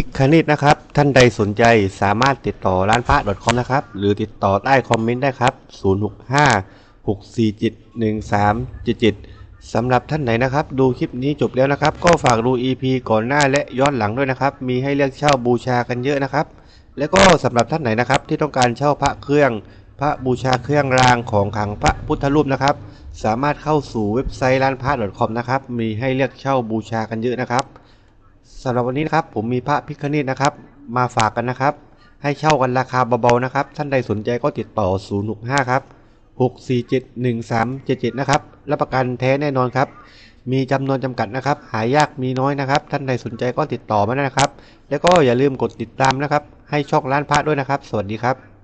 พิคเนตนะครับ ท่านใดสนใจสามารถติดต่อร้านพระ .com นะครับ หรือติดต่อใต้คอมเมนต์ได้ครับ 065 647 1377สำหรับท่านไหนนะครับ ดูคลิปนี้จบแล้วนะครับ ก็ฝากดู EP ก่อนหน้าและย้อนหลังด้วยนะครับ มีให้เลือกเช่าบูชากันเยอะนะครับ แล้วก็สำหรับท่านไหนนะครับ ที่ต้องการเช่าพระเครื่อง พระบูชาเครื่องรางของขลังพระพุทธรูปนะครับ สามารถเข้าสู่เว็บไซต์ร้านพระ .com นะครับ มีให้เลือกเช่าบูชากันเยอะนะครับ สำหรับวันนี้นะครับผมมีพระพิคเนตนะครับ มาฝากกันนะครับ ให้เช่ากันราคาเบาๆนะครับ ท่านใดสนใจก็ติดต่อ 065 ครับ 647 1377 นะครับ รับประกันแท้แน่นอนครับ มีจำนวนจำกัดนะครับ หายากมีน้อยนะครับ ท่านใดสนใจก็ติดต่อมาได้นะครับ แล้วก็อย่าลืมกดติดตามนะครับ ให้ช่องร้านพระด้วยนะครับ สวัสดีครับ